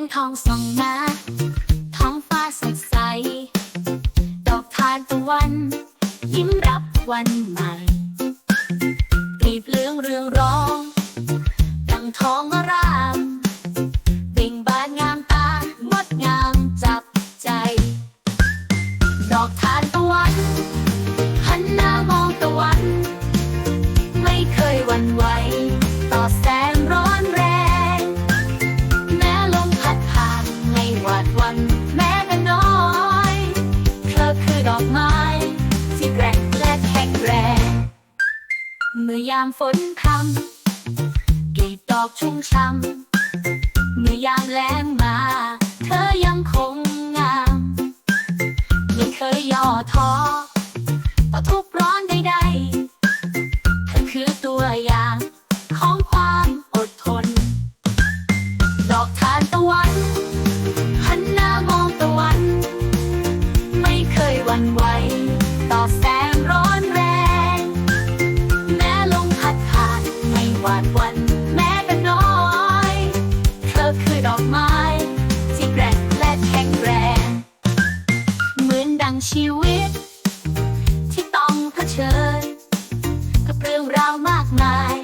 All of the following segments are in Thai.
งทองส่องมาท้องฟ้าสดใส ดอกทานตะวัน ยิ้มรับวันใหม่กลีบเหลืองเรืองร้อง ดังทองอรามเบ่งบานงามตางดงามจับใจ ดอกทานตะวัน หันหน้ามองตะวัน ไม่เคยหวั่นไหวามฝนพรำกลีบดอกชุ่มช่ำเมื่อยามแล้งมา เธอยังคงงามไม่เคยย่อท้อต่อทุกข์ร้อนใดๆเธอคือตัวอย่างของความอดทน ดอกทานตะวันหันหน้ามองตะวัน ไม่เคยหวั่นไหว วาดวันแม้แต่น้อย เธอคือดอกไม้ ที่แกร่งและแข็งแรง เหมือนดังชีวิต ที่ต้องเผชิญ กับเรื่องราวมากมาย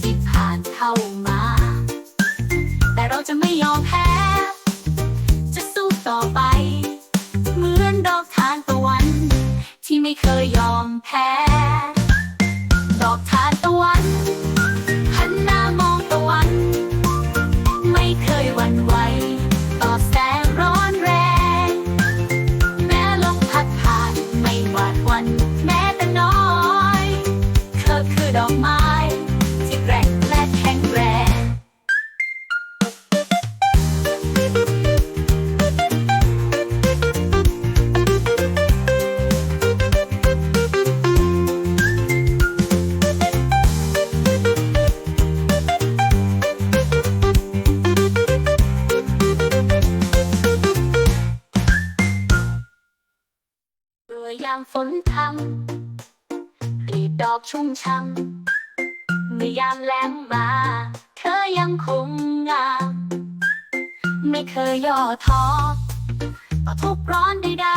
ที่ผ่านเข้ามา แต่เราจะไม่ยอมแพ้ จะสู้ต่อไป เหมือนดอกทานตะวัน ที่ไม่เคยยอมแพ้ ยามฝนพรำกลีบดอกชุ่มช่ำเมื่อยามแล้งมา เธอยังคงงาม ไม่เคยย่อท้อต่อทุกข์ร้อนใด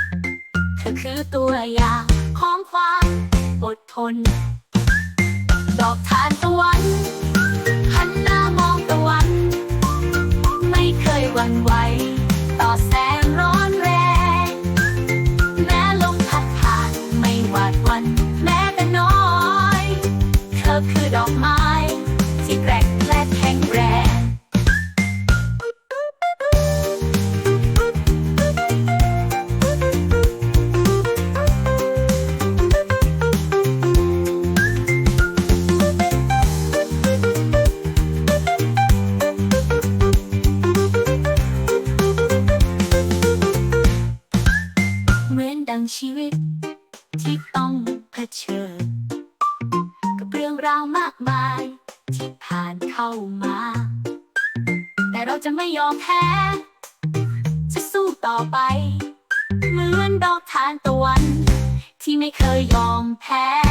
ๆ เธอคือตัวอย่างของความอดทน ดอกทานตะวัน ดังชีวิต ที่ต้องเผชิญ กับเรื่องราวมากมาย ที่ผ่านเข้ามา แต่เราจะไม่ยอมแพ้ จะสู้ต่อไป เหมือนดอกทานตะวัน ที่ไม่เคยยอมแพ้